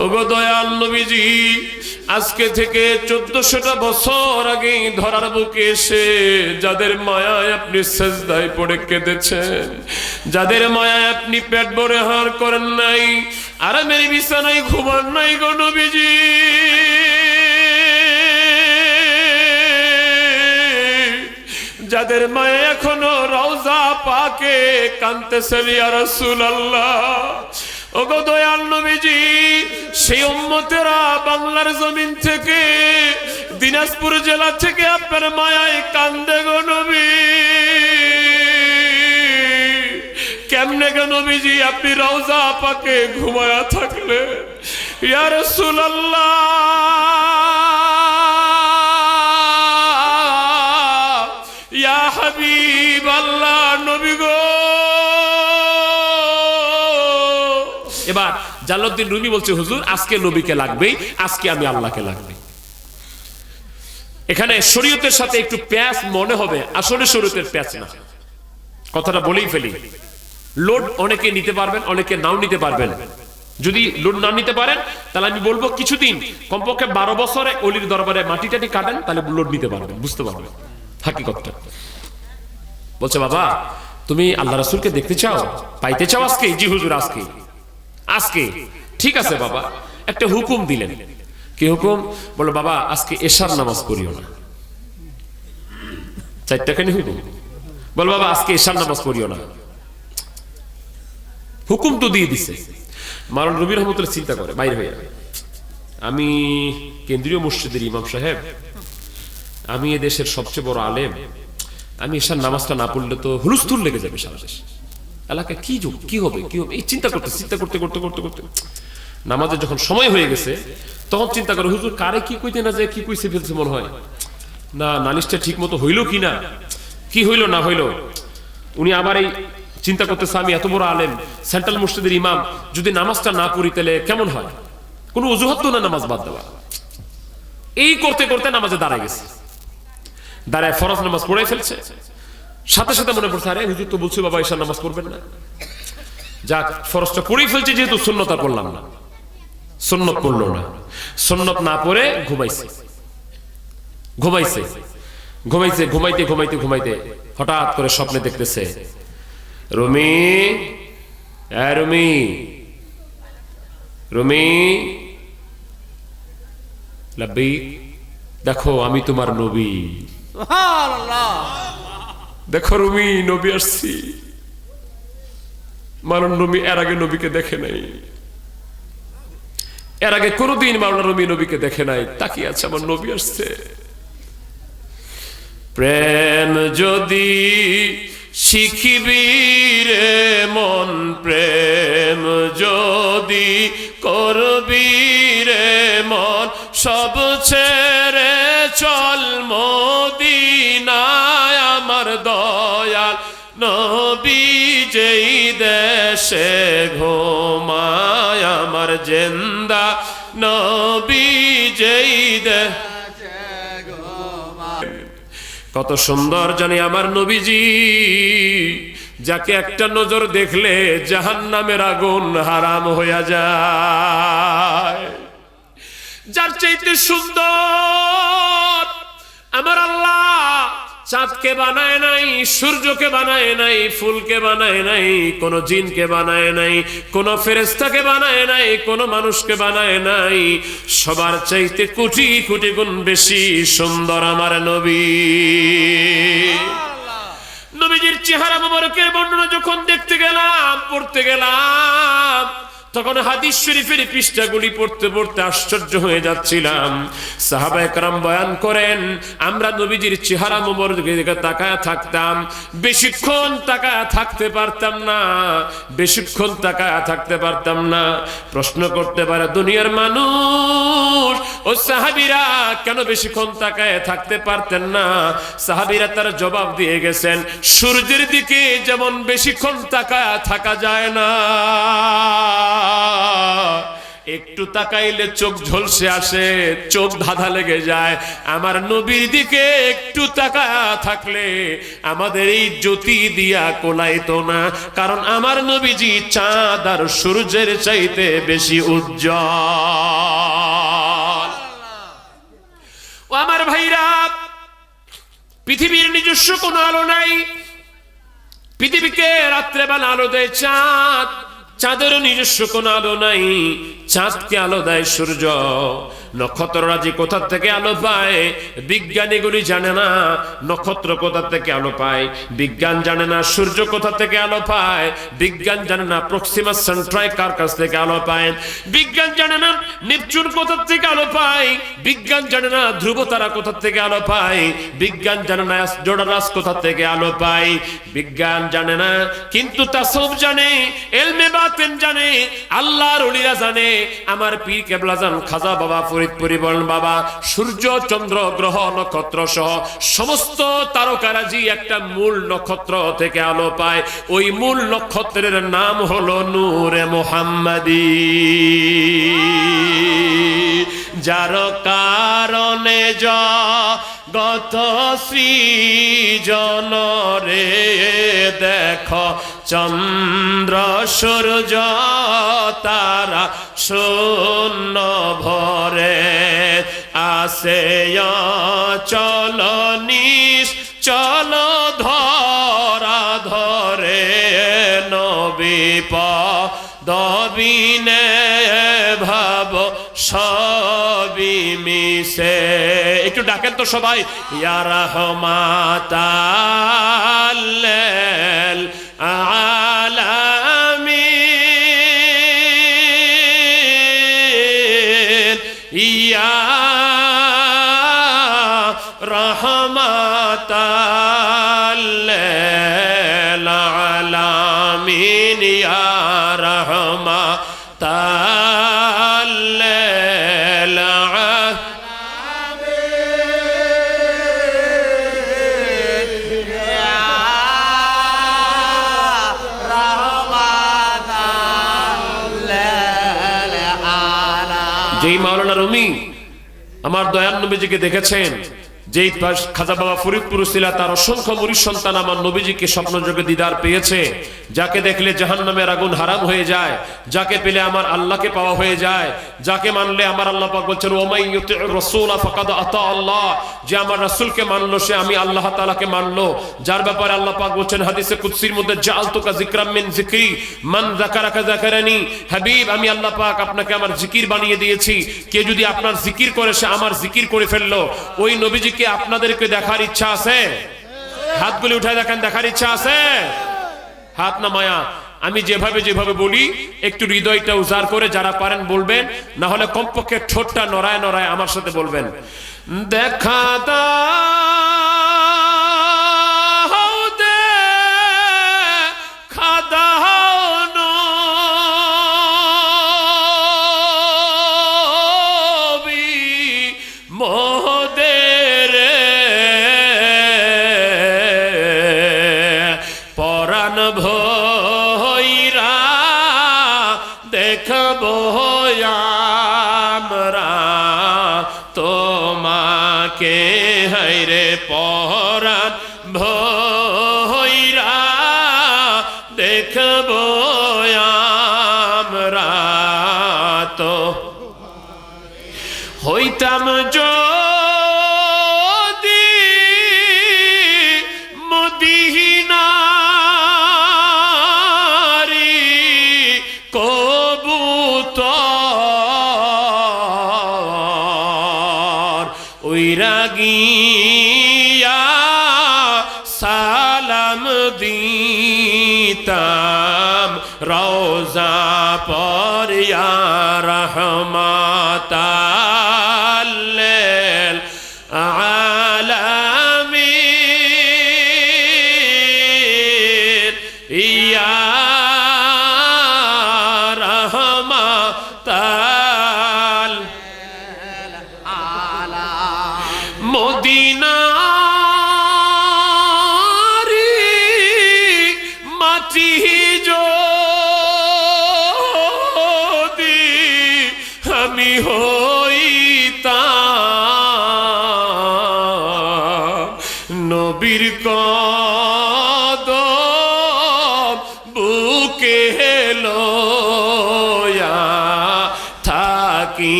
ওগো দয়াল নবীজি, আজকে থেকে চোদ্দশোটা বছর আগে ধরার বুকে এসে যাদের মায়ায় আপনি সেজদায় পড়ে কেঁদেছেন, যাদের মায়ায় আপনি পেট ভরে হার করেন নাই আর আরামের বিছানায় ঘুমান নাই গো নবীজি। যাদের মায়ে এখনও রওজা পাকে কানতেছেন ইয়া রাসূলুল্লাহ ওগো দয়াল নবীজি, সেই উম্মতেরা বাংলার জমিন থেকে, দিনাজপুর জেলা থেকে আপনার মায়ায় কান্দে গো নবী। কেমনে গো নবীজি, আপনি রওজা পাকে ঘুমায়া থাকলে? ইয়া রাসূলুল্লাহ, ইয়া হাবিব জালালউদ্দিন রুমি বলছে, হুজুর, আজকে নবীকে লাগবেই, আজকে আমি আল্লাহকে লাগবে এখানে শরীয়তের সাথে একটু প্যাচ মনে হবে, আসলে শরীয়তের প্যাচ না। কথাটা বলেই ফেলি। লোড অনেকে নিতে পারবেন, অনেকে নাও নিতে পারবেন। যদি লোড না নিতে পারেন, তাহলে আমি বলব কিছুদিন, কমপক্ষে বারো বছরে অলির দরবারে মাটি টাটি কাটেন, তাহলে লোড নিতে পারবেন, বুঝতে পারবেন। হাকিকতটা। বলছে, বাবা, তুমি আল্লাহ রাসূলকে দেখতে চাও? পাইতে চাও আজকে জি, হুজুর আজকে আজকে। ঠিক আছে বাবা। একটা হুকুম দিলেন। কি হুকুম? বলো, বাবা, আজকে এশার নামাজ পড়িও না। চারটাখানি হুকুম। বল, বাবা, আজকে এশার নামাজ পড়িও না। হুকুম তো দিয়ে দিছে। মারণ রবি রহমতুল্লাহ চিন্তা করে, বাইরে হয়ে আমি কেন্দ্রীয় মসজিদের ইমাম সাহেব। আমি এ দেশের সবচেয়ে বড় আলেম। আমি এসার নামাজটা না পড়লে তো হুলস্থুল লেগে যাবে সারা দেশ। এলাকায় কি যোগ, কি হবে কি হবে? এই চিন্তা করতে চিন্তা করতে করতে করতে করতে। নামাজের যখন সময় হয়ে গেছে, তখন চিন্তা করে, হুজুর, কারে কি কইতে না যায়, কি কইছে ফেলছে মনে হয়? না, নালিশটা ঠিক মতো হইল কি না? কি হইল, না হইল? উনি আবার এই চিন্তা করতেছে, আমি এত বড় আলেম, সেন্ট্রাল মসজিদের ইমাম, যদি নামাজটা না পড়ি তাহলে কেমন হয়? কোনো অজুহাত তো না নামাজ বাদ দেওয়া? এই করতে করতে নামাজে দাঁড়ায় গেছে। দাঁড়ায় ফরজ নামাজ পড়ে ফেলছে। সাথে সাথে মনে পড়ছে, আরে হুজুর তো বলছে বাবা ঈশার নামাজ পড়বেন না। যাক, ফরজটা পড়েই ফেলছে, যেহেতু সুন্নতা করলাম না। সুন্নত পড়ল না। সুন্নত না পড়ে ঘুমাইছে। ঘুমাইছে। ঘুমাইছে, ঘুমাইতে ঘুমাইতে ঘুমাইতে হঠাৎ করে স্বপ্নে দেখতেছে, রুমি রুমি রুমি দেখো আমি তোমার নবী। দেখো রুমি, নবী আসছি। মারণ নবী এর আগে নবীকে দেখে নাই। এর আগে কোনোদিন মারণ নবী নবীকে দেখে নাই। তাকিয়ে আছে আমার নবী আসছে। প্রেম যদি শিখিবি রে মন, প্রেম যদি করবি রে মন, সব ছেড়ে চল আমার দয়াল, নবী যেই দেশে ঘোমায় আমার জেন্দা, নবী যেই দেশ কত সুন্দর জানি আমার নবীজি, যাকে একটা নজর দেখলে জাহান নামের আগুন হারাম হইয়া যায়। যার চাইতে সুন্দর আমার আল্লাহ চাঁদকে বানায় নাই, সূর্যকে বানায় নাই, ফুলকে বানায় নাই, কোন জিনকে বানায় নাই, কোন ফেরেস্তাকে বানায় নাই, কোন মানুষকে বানায় নাই। সবার চাইতে কোটি কোটি গুণ বেশি সুন্দর আমার নবী। নবীজির চেহারা মোবারকের বর্ণনা যখন দেখতে গেলাম, পড়তে গেলাম তখন হাদিস শরীফের পৃষ্ঠাগুলি পড়তে পড়তে আশ্চর্য হয়ে যাচ্ছিলাম। সাহাবা একরাম বয়ান করেন, আমরা নবীজির চেহারা দিকে তাকায় থাকতাম। বেশিক্ষণ তাকায় থাকতে পারতাম না, বেশিক্ষণ তাকায় থাকতে পারতাম না। প্রশ্ন করতে পারে, দুনিয়ার মানুষ, ও সাহাবিরা কেন বেশিক্ষণ তাকায় থাকতে পারতেন না? সাহাবিরা তার জবাব দিয়ে গেছেন, সূর্যের দিকে যেমন বেশিক্ষণ তাকায় থাকা যায় না। একটু তাকাইলে চোখ ঝলসে আসে, চোখ ধাঁধা লেগে যায়। আমার নবীর দিকে একটু তাকা থাকলে আমাদের এই জ্যোতি দিয়া কোলাইতো না, কারণ আমার নবীজি চাঁদ আর সূর্যের চাইতে বেশি উজ্জ্বল। ও আমার ভাইরা, পৃথিবীর নিজস্ব কোনো আলো নাই। পৃথিবীকে রাত্রেবেলা আলো দেয় চাঁদ। চাঁদেরও নিজস্ব কোনো আলো নাই চাঁদকে আলো দেয় সূর্য। নক্ষত্ররাজি কোথা থেকে আলো পায়? বিজ্ঞানীগুলি জানে না, নক্ষত্র কোথা থেকে আলো পায়? বিজ্ঞান জানে না, সূর্য কোথা থেকে আলো পায়? বিজ্ঞান জানে না প্রক্সিমা সেন্ট্রাই কার কাছ থেকে আলো পায়? বিজ্ঞান জানে না, নেপচুন কোথা থেকে আলো পায়? বিজ্ঞান জানে না ধ্রুব তারা কোথা থেকে আলো পায়? বিজ্ঞান জানে না জোড়ারাস কোথা থেকে আলো পায়? বিজ্ঞান জানে না, কিন্তু তাসব জানে, এলমে বাতেন জানে, আল্লাহর ওলিরা জানে, আমার পীর কেবলা জান খাজা বাবা ফরিদপুরি বলেন বাবা, সূর্য, চন্দ্র, গ্রহ, নক্ষত্র সহ সমস্ত তারকারাজি একটা মূল নক্ষত্র থেকে আলো পায়। ওই মূল নক্ষত্রের নাম হলো নূরে মোহাম্মদী। যার কারণে গত সৃজন রে দেখ চন্দ্র সূর্য তারা শূন্য ভরে আসে চল নিস চল ধরা ধরে নবী দবিনে ভাব সবই মিশে। একটু ডাকেন তো সবাই। ইয়ার রহমাতাল আলামিন ইয়া রহমাতাল আলামিন ইয়া মাওলানা রুমি আমার দয়াল নবীজিকে দেখেছেন। যেই খাজা বাবা ফরিদপুর ছিল তার অসংখ্য মুরিদ সন্তান আমার নবীজিকে স্বপ্ন যোগে দিদার পেয়েছে। যাকে দেখলে জাহান নামের আগুন হারাম হয়ে যায়, যাকে পেলে আমার আল্লাহকে পাওয়া হয়ে যায়, যাকে মানলে আমার আল্লাহ পাক বলছেন, ওমাই রসুল আল্লাহ। যে আমার রাসূলকে মানলো, সে আমি আল্লাহ তাআলাকে মানলো। যার ব্যাপারে আল্লাহ পাক বলছেন হাদিসে কুদসির মধ্যে, জাআলতুকা যিকরাম মিন যিকরি, মান যাকারাকা যাকারানি। হাবিব, আমি আল্লাহ পাক আপনাকে আমার জিকির বানিয়ে দিয়েছি। কে যদি আপনার জিকির করে, সে আমার জিকির করে ফেলল। ওই নবীজিকে আপনাদেরকে দেখার ইচ্ছা আছে? হাতগুলি উঠায় দেখেন, দেখার ইচ্ছা আছে? হাত না মায়া, আমি যেভাবে যেভাবে বলি, একটু হৃদয়টা উজাড় করে যারা পারেন বলবেন, না হলে কমপক্ষে ঠোঁটটা নড়ায় নড়ায় আমার সাথে বলবেন। দেখা দাও। রাগিয়া সালাম দিতাম। রোজা পরিয়া রহমাতাল্লিল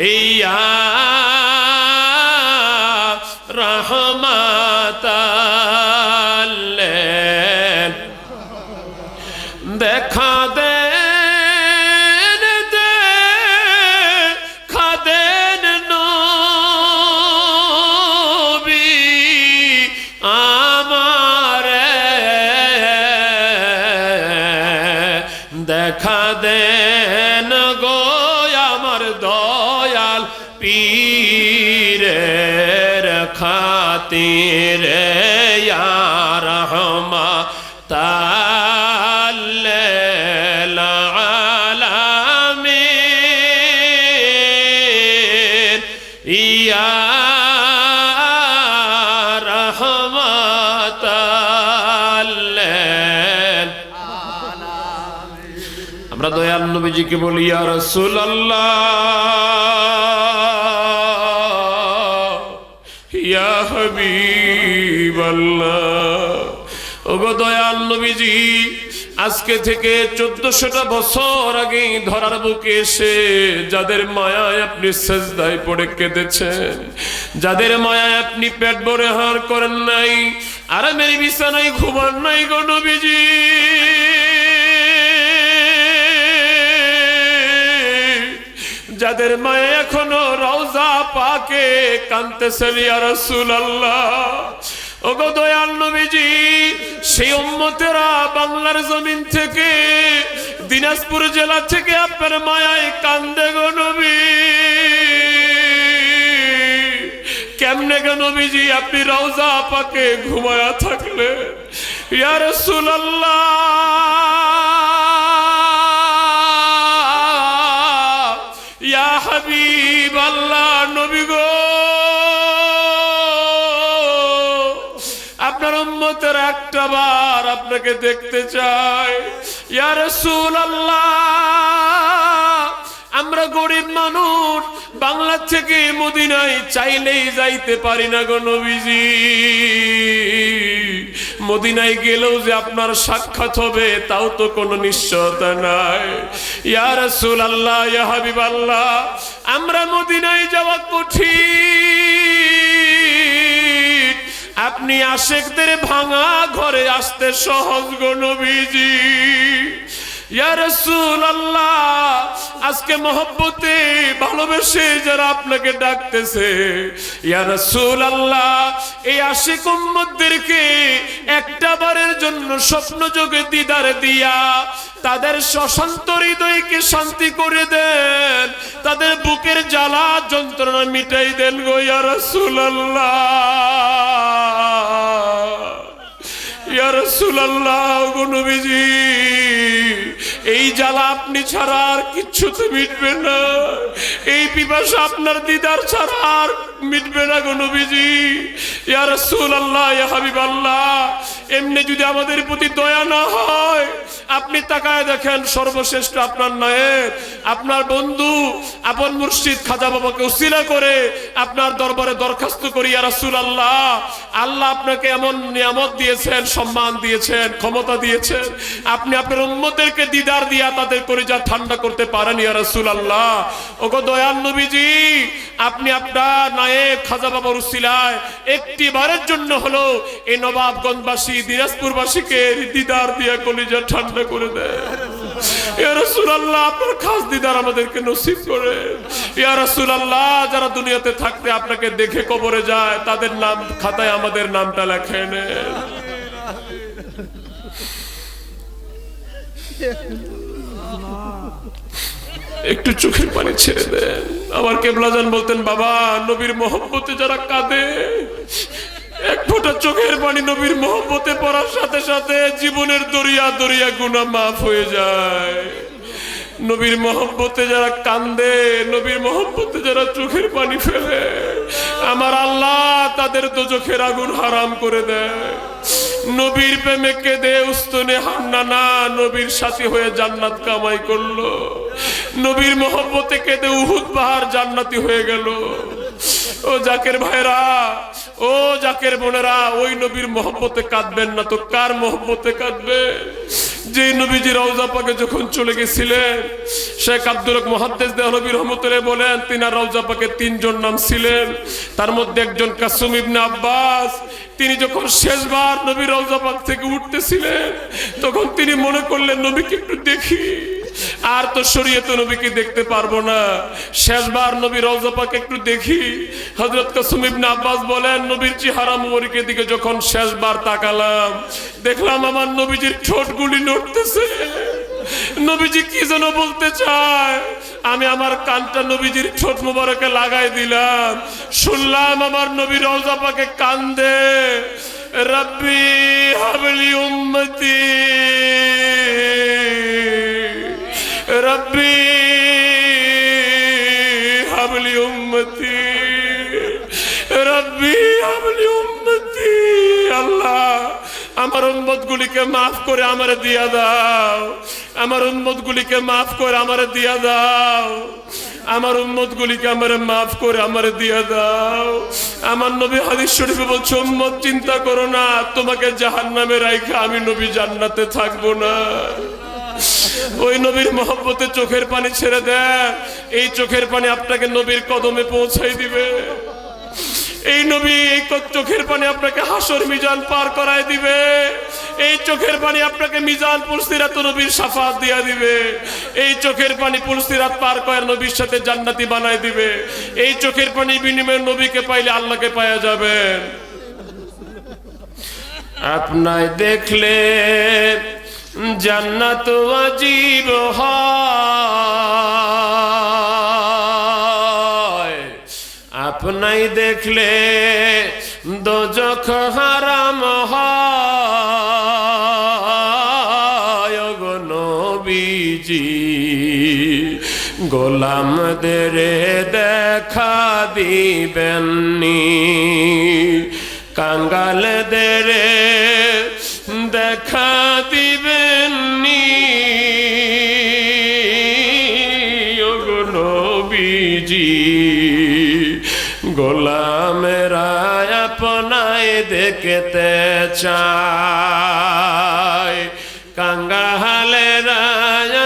আলামিন ইয়া দয়াল বলি, ইয়া রাসূলুল্লাহ ওগো দয়াল নবীজি, আজকে থেকে চোদ্দশোটা বছর আগে ধরার বুকে এসে যাদের মায়ায় আপনি সেজদায় পড়ে কেঁদেছেন, যাদের মায়ায় আপনি পেট ভরে হার করেন নাই, আরামের বিছানায় ঘুমান নাই গো নবীজি। যাদের মায়ে এখনও রওজা পাকে কানতেছেন ইয়া রাসূলুল্লাহ। ওগো দয়াল নবীজি, সেই উম্মতেরা বাংলার জমিন থেকে দিনাজপুর জেলা থেকে আপনার মায়ায় কান্দে গো নবী। কেমনে গো নবীজি, আপনি রওজা পাকে ঘুমায়া থাকলে ইয়া রাসূলুল্লাহ। আল্লাহ, নবী গো। আপনার উম্মতের একটা বার আপনাকে দেখতে চাই। ইয়ার ইয়া রাসূলুল্লাহ, আমরা গরিব মানুষ, বাংলা থেকে মদিনায় চাইলেই যাইতে পারি না গো নবীজি। মদিনায় গেলেও যে আপনার সাক্ষাৎ হবে, তাও তো কোনো নিশ্চয়তা নাই। ইয়া আল্লাহ ইয়া হাবিবাল্লাহ, আমরা মদিনায় যাওয়া কঠিন। আপনি আশেকদের ভাঙা ঘরে আসতে সহজ গো নবীজি। আজকে মহব্বতে ভালোবেসে যারা আপনাকে ডাকতেছে, ইয়া রাসূলুল্লাহ, এই আশিক উম্মতদেরকে একটা বারের জন্য স্বপ্ন যোগে দিদার দিয়া তাদের সশান্ত হৃদয়কে শান্তি করে দেন, তাদের বুকের জ্বালা যন্ত্রণা মিটাই দেন গো ইয়া রাসূলুল্লাহ। ইয়া রাসূলুল্লাহ গো নবীজি। এই জ্বালা আপনি ছাড়া আর কিচ্ছুতে মিটবে না। এই পিপাসা আপনার দিদার ছাড়া আর মিটবে না গো নবীজি। ইয়া রাসূলুল্লাহ, ইয়া হাবিবাল্লাহ, এমনি যদি আমাদের প্রতি দয়া না হয়, আপনি তাকায় দেখেন সর্বশ্রেষ্ঠ আপনার নায়েব আপনার বন্ধু, আপন মুর্শিদ খাজা বাবাকে উসিলা করে আপনার দরবারে দরখাস্ত করি, ইয়া রাসূলুল্লাহ। আল্লাহ আপনাকে এমন নিয়ামত দিয়েছেন, সম্মান দিয়েছেন, ক্ষমতা দিয়েছেন। আপনি আপনার উম্মতদেরকে দিদার দিয়া তাদের কলিজা ঠান্ডা করতে পারেন ইয়া রাসূলুল্লাহ। ওগো দয়াল নবীজি, আপনি আপনার নায়েব খাজা বাবার উসিলায় একটি বারের জন্য হলো এই নবাবগঞ্জবাসী, দিনাজপুরবাসীকে দিদার দিয়া কলিজা ঠান্ডা করে দেয়। আপনার খাস দিদার আমাদেরকে নসিব করে। ইয়া রাসূলুল্লাহ, যারা দুনিয়াতে থাকতে আপনাকে দেখে কবরে যায়, তাদের নাম, খাতায় আমাদের নামটা লেখে নেন একটু চোখের পানি ছেড়ে দেন। আমার কেবলাজান বলতেন, বাবা, নবীর মোহব্বতে যারা কাঁদে, এক ফোঁটা চোখের পানি নবীর মোহব্বতে পড়ার সাথে সাথে জীবনের দরিয়া দরিয়া গুণা মাফ হয়ে যায়। নবীর মহব্বতে যারা কান্দে, নবীর মহব্বতে যারা চোখের পানি ফেলে, আমার আল্লাহ তাদের তো চোখের আগুন হারাম করে দেয়। নবীর প্রেমে কেঁদে উস্তনে হান্না না, নবীর সাথী হয়ে জান্নাত কামাই করল। নবীর মহব্বতে কেঁদে উহুদ পাহাড় জান্নাতি হয়ে গেল। ও জাকের ভাইরা ও জাকের বোনেরা, ওই নবীর মহব্বতে কাঁদবেন না তো, কার মহব্বতে কাঁদবে? যে নবীজি রওজা পাকে যখন চলে গেছিলেন, শেখ আব্দুল মহাদ্দেশ দেহ নবী রহমতুল্লাহ বলেন তিনার রওজা পাকে তিনজন নাম ছিলেন তার মধ্যে একজন কাসুম ইবনে আব্বাস। তিনি যখন শেষবার নবী রওজা পাক থেকে উঠতেছিলেন, তখন তিনি মনে করলেন, নবীকে একটু দেখি। আর তো শরীয়ত নবীকে দেখতে পারব না। শেষবার নবী রওজা পাক একটু দেখি। হযরত কাসুম ইবনে আব্বাস বলেন, নবীর চেহারা মুবারকের দিকে যখন শেষবার তাকালাম, দেখলাম আমার নবীজির ঠোঁটগুলি নড়তেছে। নবীজি কি যেন বলতে চায়, আমি আমার কানটা নবীজির ঠোঁট মুবারকে লাগাই দিলাম। শুনলাম আমার নবী রওজা পাকে কান্দে, রব্বি হাবলি উম্মতি। রব্বি হাবলি উম্মতি, রব্বি হাবলি উম্মতি, আল্লাহ আমার উম্মত গুলিকে মাফ করে আমার দিয়া দাও, আমার উম্মত গুলিকে মাফ করে আমার দিয়া দাও, আমার উম্মত গুলিকে আমারে মাফ করে আমার দিয়া দাও। আমার নবী হাদিস শরীফে বলছে, উম্মত, চিন্তা করো না, তোমাকে জাহান্নামে রাইখা আমি নবী জান্নাতে থাকব না। ওই নবীর মহব্বতে চোখের পানি ছেড়ে দেন। এই চোখের পানি আপনাকে নবীর কদমে পৌঁছাই দিবে। এই নবী এই চোখের পানি আপনাকে হাসর মিজান পার করায় দিবে। এই চোখের পানি আপনাকে মিজান পুলসিরাত নবীর সাফাত দিয়া দিবে। এই চোখের পানি পুলসিরাত পার করে নবীর সাথে জান্নাতি বানায় দিবে। এই চোখের পানি বিনিময়ে নবীকে পাইলে আল্লাহকে পাওয়া যাবেন আপনায় দেখলে জান্নাত আজীব আপনাই দেখলে দোজখ হারাম হয়। গো নবীজি গোলামদের দেখা দিবেননি। কাঙ্গালদের দেখা গোলামেরা আপনায় দেখতে চায় কাঙ্গালেরা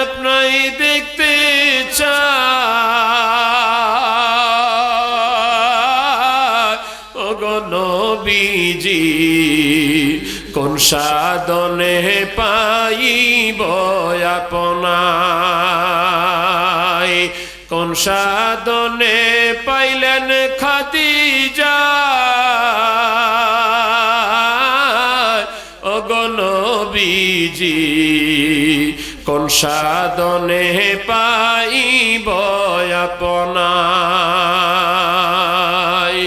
আপনাই দেখতে চায় ওগো নবীজি, কোন সাধনে পাইব আপনায় কোন সাধনে পাইলেন খাদিজা কোন সাধনে পাইব আপনায়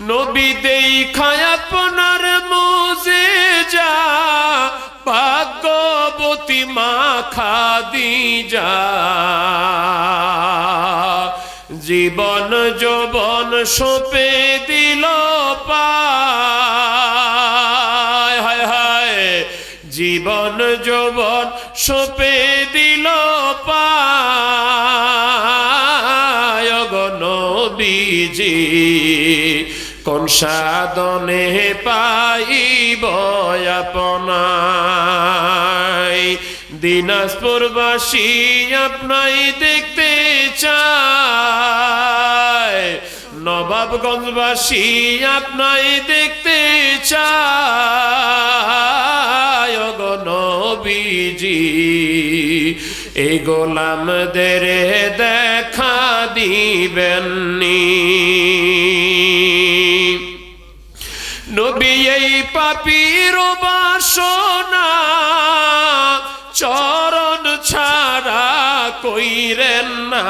নবী দেখায় আপনার মুজে যা, ভাগ্যবতী মা খাদি যা জীবন যৌবন সোপে দিল হায় জীবন যৌবন সপে দিল পায় বিজি নবীজি। কোন সাধনে পাইব বয়াপনা দিনাজপুরবাসী আপনাই দেখতে নবাবগঞ্জবাসী আপনাই দেখতে চায় গো নবীজি। এই গোলামদের দেখা দিবেননি। নবী এই পাপির বাসনা চরণ ছাড়া কইরেন না।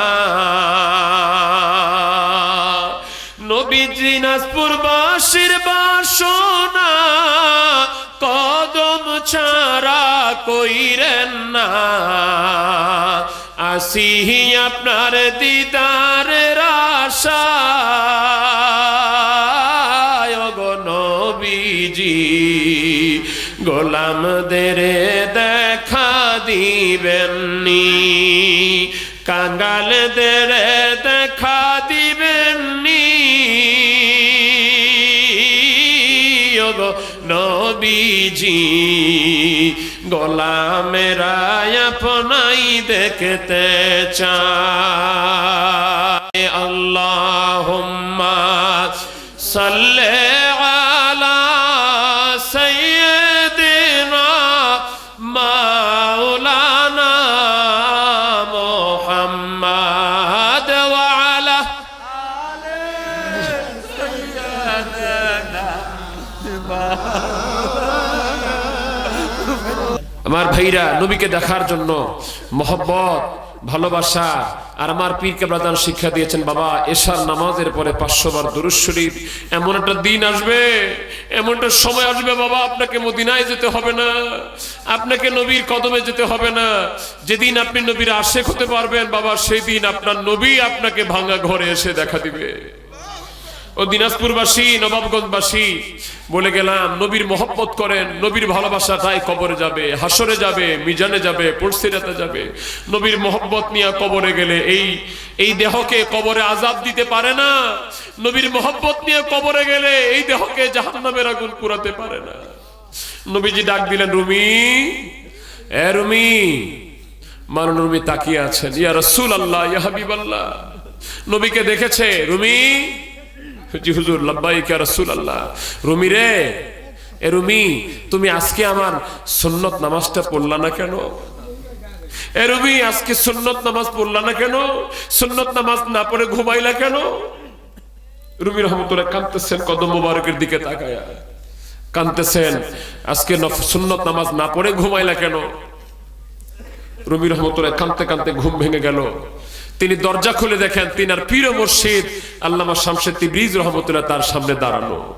দিনাজপুরবাসীর বাসনা, কদম ছাড়া কইরেন না। আসিহি আপনার দিদার আশা। গোলাম গোলামদের দেখা দিবেননি। কাঙ্গালদের দেখ নবীজি গোলামেরা আপনাই দেখতে চা আল্লাহ সাল্লি আমার ভাইরা, নবীকে দেখার জন্য মহব্বত, ভালোবাসা, আর আমার পীরকে প্রধান শিক্ষা দিয়েছেন, বাবা, এশার নামাজের পরে পাঁচশো বার দুরুজ শরীফ, এমন একটা দিন আসবে এমন একটা সময় আসবে, বাবা, আপনাকে মদিনায় যেতে হবে না, আপনাকে নবীর কদমে যেতে হবে না, যেদিন আপনি নবীর আশেক হতে পারবেন, বাবা, সেই দিন আপনার নবী আপনাকে ভাঙা ঘরে এসে দেখা দিবে। ও দিনাজপুরবাসী, নবাবগঞ্জবাসী, বলে গেলাম, নবীর মহব্বত করেন, নবীর ভালোবাসা তাই কবরে যাবে, হাসরে যাবে, মিজানে যাবে পড়সিরাতে যাবে। নবীর মহব্বত নিয়ে কবরে গেলে এই এই দেহকে কবরে আজাব দিতে পারে না। নবীর মহব্বত নিয়ে কবরে গেলে এই দেহকে জাহান্নামের আগুন পুরাতে পারে না। নবীজি ডাক দিলেন, রুমি, এ রুমি, মারুন রুমি তাকিয়ে আছেন। ইয়া রসুল আল্লাহ ইয়া হাবিব আল্লাহ নবীকে দেখেছে, রুমি জি হুজুর, লব্বাইক রাসূল আল্লাহ রুমি রে, এ রুমি, তুমি আজকে আমার সুন্নত নামাজটা পড়লা না কেন? এ আজকে সুন্নত নামাজ পড়লা না কেন? সুন্নত নামাজ না পড়ে ঘুমাইলা কেন? রুমি রহমতুল্লাহ কাঁদতেছেন, কদম মুবারকের দিকে তাকায়া। কাঁদতেছেন, আজকে সুন্নত নামাজ না পড়ে ঘুমাইলা কেন? রুমি রহমতুল্লাহ কাঁদতে কাঁদতে ঘুম ভেঙে গেল। তিনি দরজা খুলে দেখেন তিনি তিনার পীর মুর্শিদ আল্লামা শামশেদ তিব্রিজ রহমতুল্লাহ তার সামনে দাঁড়ানো।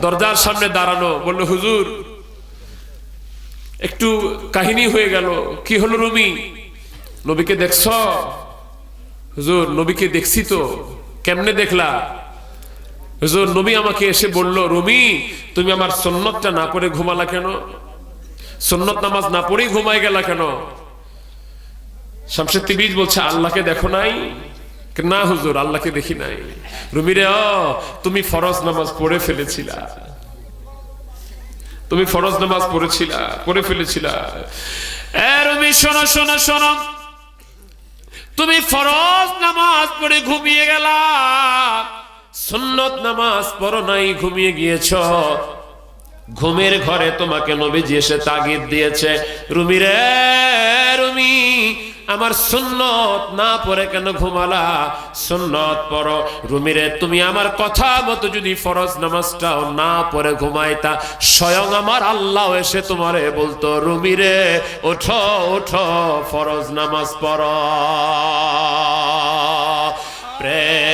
দরজার সামনে দাঁড়ানো বলল হুজুর একটু কাহিনী হয়ে গেল। কি হলো রুমি? নবীকে দেখছ? হুজুর নবীকে দেখছি তো। কেমনে দেখলা? হুজুর নবী আমাকে এসে বলল রুমি তুমি আমার সন্ন্যতটা না করে ঘুমালা কেন? সন্ন্যত নামাজ না পড়েই ঘুমাই গেলা কেন? শামশেদ তিবিজ বলছে, আল্লাহকে দেখো নাই? না, হুজুর, আল্লাহকে দেখি নাই। রুমিরে তুমি ফরজ নামাজ পড়ে ফেলেছিলা। তুমি ফরজ নামাজ পড়েছিলা, পড়ে ফেলেছিলা। তুমি ফরজ নামাজ পড়ে ঘুমিয়ে গেলা। সুন্নত নামাজ পড়ো নাই, ঘুমিয়ে গিয়েছ। ঘুমের ঘরে তোমাকে নবীজি এসে তাগিদ দিয়েছে। রুমি রে রুমি আমার সুন্নত না পরে কেন ঘুমালা? সুন্নত পড়ো। রুমিরে, তুমি আমার কথা মতো যদি ফরজ নামাজটাও না পরে ঘুমাইতা, স্বয়ং আমার আল্লাহ এসে তোমারে বলতো, রুমিরে, ওঠো ওঠো, ফরজ নামাজ পড়ো। প্রেম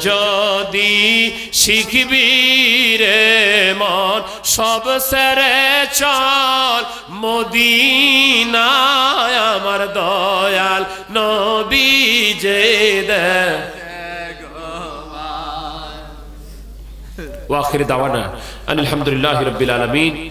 যদি শিখবি রে মন, সব সেরে চল। মদিনায় আমার দয়াল নবী যে দে ওয়াখির দাওয়ানা। আলহামদুলিল্লাহ রবিল আলমিন।